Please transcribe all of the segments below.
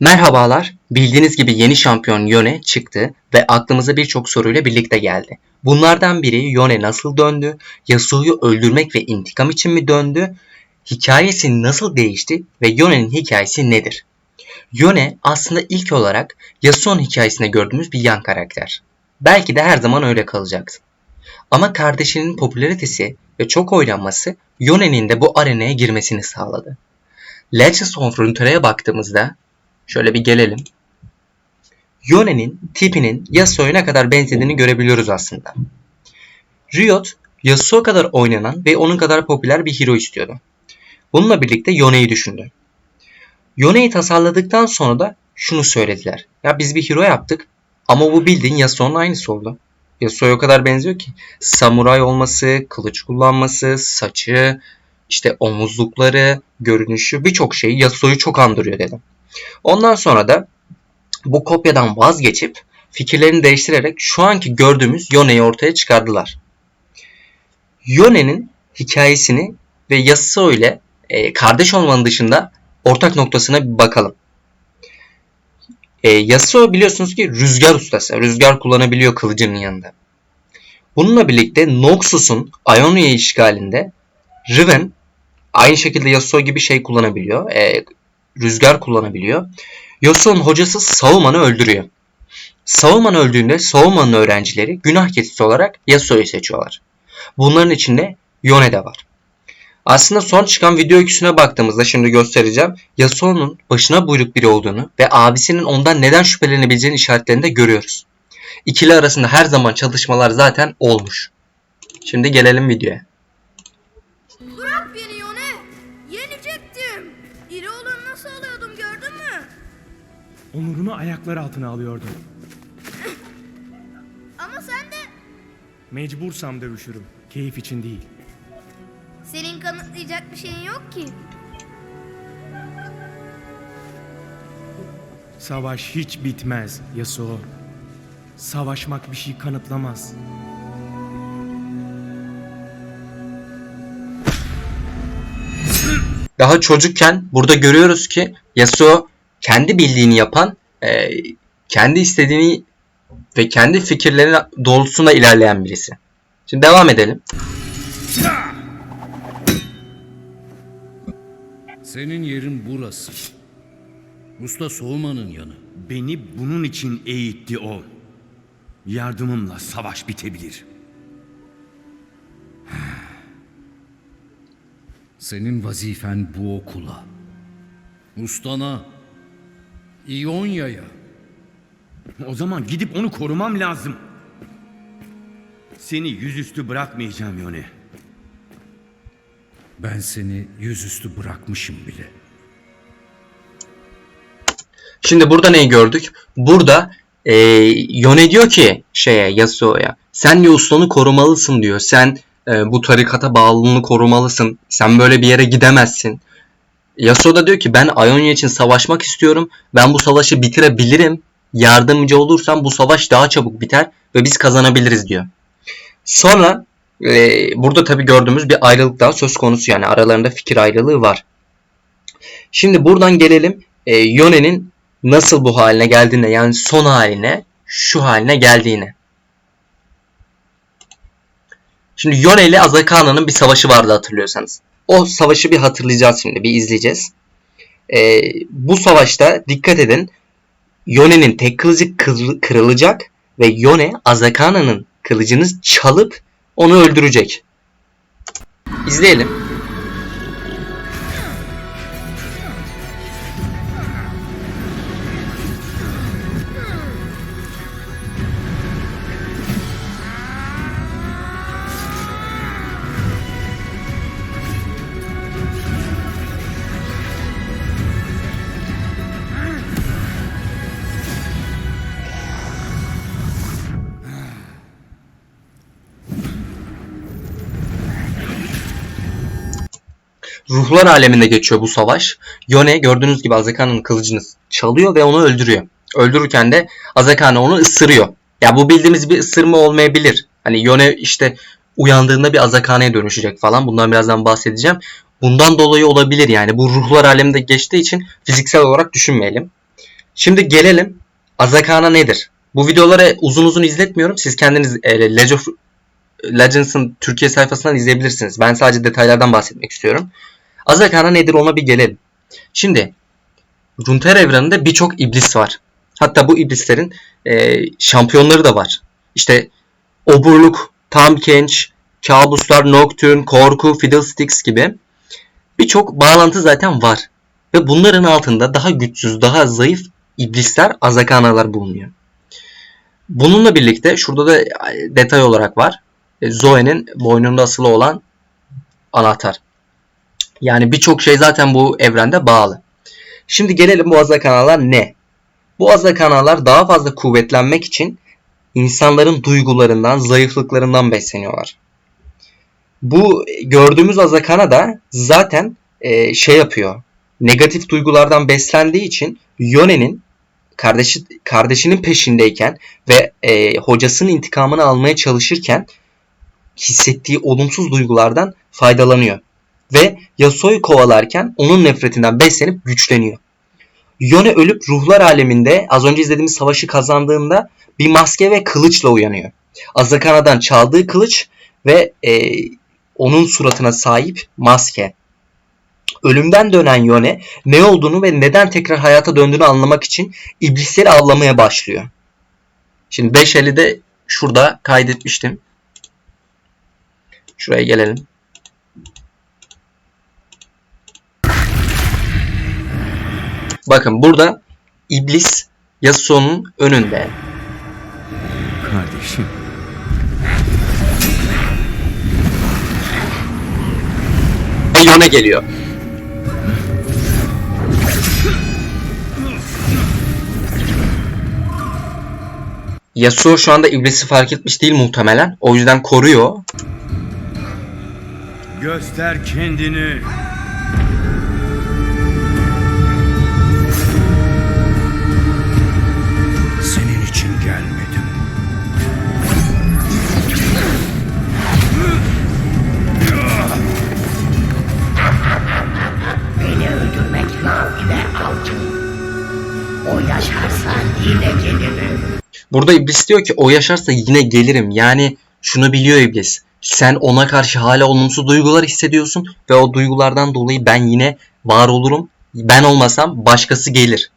Merhabalar. Bildiğiniz gibi yeni şampiyon Yone çıktı ve aklımıza birçok soruyla birlikte geldi. Bunlardan biri Yone nasıl döndü? Yasuo'yu öldürmek ve intikam için mi döndü? Hikayesi nasıl değişti ve Yone'nin hikayesi nedir? Yone aslında ilk olarak Yasuo'nun hikayesinde gördüğümüz bir yan karakter. Belki de her zaman öyle kalacaktı. Ama kardeşinin popülaritesi ve çok oynanması Yone'nin de bu arenaya girmesini sağladı. Legends of Runeterra'ya baktığımızda Şöyle bir gelelim. Yone'nin tipinin Yasuo'ya ne kadar benzediğini görebiliyoruz aslında. Riot, Yasuo kadar oynanan ve onun kadar popüler bir hero istiyordu. Bununla birlikte Yone'yi düşündü. Yone'yi tasarladıktan sonra da şunu söylediler. Ya biz bir hero yaptık ama bu bildiğin Yasuo'nun aynısı oldu. Yasuo'ya o kadar benziyor ki. Samuray olması, kılıç kullanması, saçı, işte omuzlukları, görünüşü birçok şey Yasuo'yu çok andırıyor dedim. Ondan sonra da bu kopyadan vazgeçip fikirlerini değiştirerek şu anki gördüğümüz Yone'yi ortaya çıkardılar. Yone'nin hikayesini ve Yasuo ile e, kardeş olmanın dışında ortak noktasına bir bakalım. E, Yasuo biliyorsunuz ki rüzgar ustası. Rüzgar kullanabiliyor kılıcının yanında. Bununla birlikte Noxus'un Ionia işgalinde Riven aynı şekilde Yasuo gibi şey kullanabiliyor. E, rüzgar kullanabiliyor. Yasuo'nun hocası Sauma'nı öldürüyor. Sauman öldüğünde Sauma'nın öğrencileri günah keçisi olarak Yasuo'yu seçiyorlar. Bunların içinde Yone de var. Aslında son çıkan video öyküsüne baktığımızda şimdi göstereceğim. Yasuo'nun başına buyruk biri olduğunu ve abisinin ondan neden şüphelenebileceğini işaretlerini de görüyoruz. İkili arasında her zaman çalışmalar zaten olmuş. Şimdi gelelim videoya. Onurunu ayaklar altına alıyordum. Ama sen de Mecbursam dövüşürüm. Keyif için değil. senin kanıtlayacak bir şeyin yok ki. Savaş hiç bitmez Yasuo. Savaşmak bir şey kanıtlamaz. Daha çocukken burada görüyoruz ki Yasuo kendi bildiğini yapan, e, kendi istediğini ve kendi fikirlerine doğrultusunda ilerleyen birisi. Şimdi devam edelim. Senin yerin burası. Usta Soğuman'ın yanı. Beni bunun için eğitti o. Yardımımla savaş bitebilir. Senin vazifen bu okula. Ustana, İonya'ya. O zaman gidip onu korumam lazım. Seni yüzüstü bırakmayacağım Yone. Ben seni yüzüstü bırakmışım bile. Şimdi burada neyi gördük? Burada e, Yone diyor ki şeye Yasuo'ya sen diyor ustanı korumalısın diyor. Sen e, bu tarikata bağlılığını korumalısın. Sen böyle bir yere gidemezsin. Yasuo da diyor ki ben Ionia için savaşmak istiyorum. Ben bu savaşı bitirebilirim. Yardımcı olursam bu savaş daha çabuk biter ve biz kazanabiliriz diyor. Sonra e, burada tabi gördüğümüz bir ayrılık daha söz konusu yani aralarında fikir ayrılığı var. Şimdi buradan gelelim e, Yone'nin nasıl bu haline geldiğine yani son haline şu haline geldiğine. Şimdi Yone ile Azakana'nın bir savaşı vardı hatırlıyorsanız. O savaşı bir hatırlayacağız şimdi bir izleyeceğiz. E, bu savaşta dikkat edin Yone'nin tek kılıcı kır- kırılacak ve Yone Azakana'nın kılıcını çalıp onu öldürecek. İzleyelim. Ruhlar aleminde geçiyor bu savaş. Yone gördüğünüz gibi Azeka'nın kılıcını çalıyor ve onu öldürüyor. Öldürürken de Azekane onu ısırıyor. Ya bu bildiğimiz bir ısırma olmayabilir. Hani Yone işte uyandığında bir Azekane'ye dönüşecek falan. Bundan birazdan bahsedeceğim. Bundan dolayı olabilir yani. Bu ruhlar aleminde geçtiği için fiziksel olarak düşünmeyelim. Şimdi gelelim Azakana nedir? Bu videoları uzun uzun izletmiyorum. Siz kendiniz e, Legends'ın Türkiye sayfasından izleyebilirsiniz. Ben sadece detaylardan bahsetmek istiyorum. Azakana nedir ona bir gelelim. Şimdi Runeterra evreninde birçok iblis var. Hatta bu iblislerin e, şampiyonları da var. İşte Oburluk, Tamkench, Kabuslar, Nocturne, Korku, Fiddlesticks gibi birçok bağlantı zaten var. Ve bunların altında daha güçsüz, daha zayıf iblisler, azakanalar bulunuyor. Bununla birlikte şurada da detay olarak var. E, Zoe'nin boynunda asılı olan anahtar. Yani birçok şey zaten bu evrende bağlı. Şimdi gelelim bu azakanalar ne? Bu azakanalar daha fazla kuvvetlenmek için insanların duygularından, zayıflıklarından besleniyorlar. Bu gördüğümüz azakana da zaten e, şey yapıyor. Negatif duygulardan beslendiği için Yone'nin kardeşi kardeşinin peşindeyken ve e, hocasının intikamını almaya çalışırken hissettiği olumsuz duygulardan faydalanıyor. Ve Yasuo'yu kovalarken onun nefretinden beslenip güçleniyor. Yone ölüp ruhlar aleminde az önce izlediğimiz savaşı kazandığında bir maske ve kılıçla uyanıyor. Azakana'dan çaldığı kılıç ve e, onun suratına sahip maske. Ölümden dönen Yone ne olduğunu ve neden tekrar hayata döndüğünü anlamak için iblisleri avlamaya başlıyor. Şimdi 5.50'de şurada kaydetmiştim. Şuraya gelelim. Bakın burada iblis Yasuo'nun önünde. Kardeşim. Yone geliyor. Yasuo şu anda iblisi fark etmiş değil muhtemelen. O yüzden koruyor. Göster kendini. Burada iblis diyor ki o yaşarsa yine gelirim. Yani şunu biliyor iblis. Sen ona karşı hala olumsuz duygular hissediyorsun ve o duygulardan dolayı ben yine var olurum. Ben olmasam başkası gelir.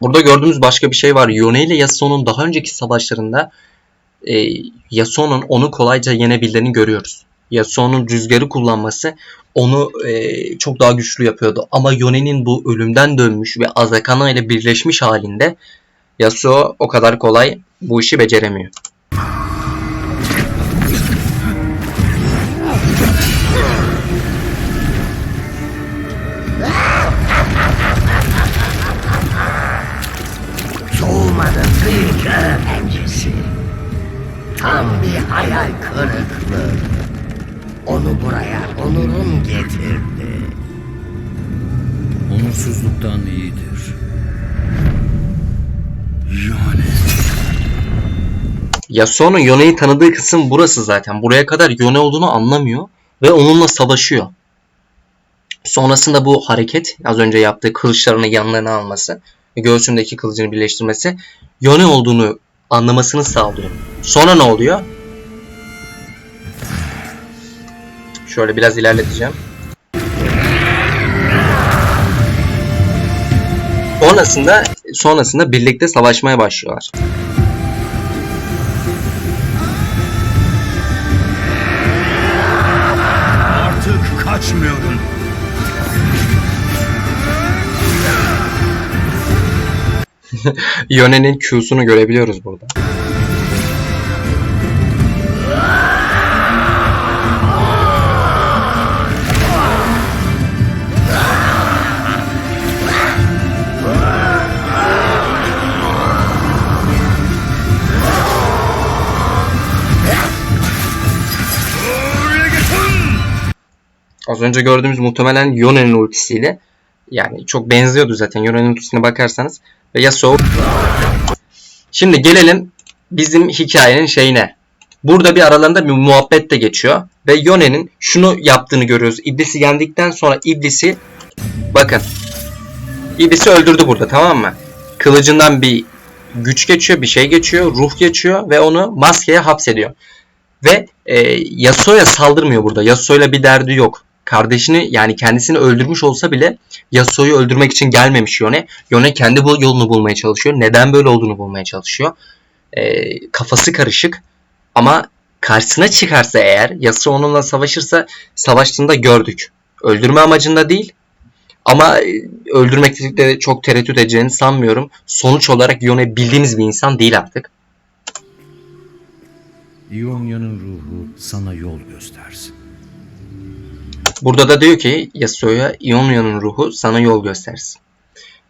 Burada gördüğümüz başka bir şey var. Yone ile Yasuo'nun daha önceki savaşlarında e, Yasuo'nun onu kolayca yenebildiğini görüyoruz. Yasuo'nun rüzgarı kullanması onu e, çok daha güçlü yapıyordu. Ama Yone'nin bu ölümden dönmüş ve Azakana ile birleşmiş halinde Yasuo o kadar kolay bu işi beceremiyor. Onursuzluktan iyidir. Yani. Yasuo'nun Yone'yi tanıdığı kısım burası zaten. Buraya kadar Yone olduğunu anlamıyor ve onunla savaşıyor. Sonrasında bu hareket, az önce yaptığı kılıçlarını yanlarına alması göğsündeki kılıcını birleştirmesi Yone olduğunu anlamasını sağlıyor. Sonra ne oluyor? Şöyle biraz ilerleteceğim. Sonrasında sonrasında birlikte savaşmaya başlıyorlar. Artık kaçmıyorum. Yone'nin Q'sunu görebiliyoruz burada. Az önce gördüğümüz muhtemelen Yone'nin ultisiyle yani çok benziyordu zaten Yone'nin ultisine bakarsanız ve Yasuo Şimdi gelelim bizim hikayenin şeyine. Burada bir aralarında bir muhabbet de geçiyor. Ve Yone'nin şunu yaptığını görüyoruz. İblisi yendikten sonra iblisi bakın. İblisi öldürdü burada tamam mı? Kılıcından bir güç geçiyor, bir şey geçiyor, ruh geçiyor ve onu maskeye hapsediyor. Ve e, Yasuo'ya saldırmıyor burada. Yasuo'yla bir derdi yok. Kardeşini yani kendisini öldürmüş olsa bile Yasuo'yu öldürmek için gelmemiş Yone. Yone kendi bu yolunu bulmaya çalışıyor. Neden böyle olduğunu bulmaya çalışıyor. E, kafası karışık ama karşısına çıkarsa eğer Yasuo onunla savaşırsa savaştığında gördük. Öldürme amacında değil ama e, öldürmekte de çok tereddüt edeceğini sanmıyorum. Sonuç olarak Yone bildiğimiz bir insan değil artık. İonya'nın ruhu sana yol göstersin. Burada da diyor ki Yasuo'ya Ionia'nın ruhu sana yol göstersin.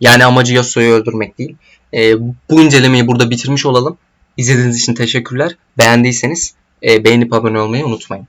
Yani amacı Yasuo'yu öldürmek değil. Ee, bu incelemeyi burada bitirmiş olalım. İzlediğiniz için teşekkürler. Beğendiyseniz e, beğenip abone olmayı unutmayın.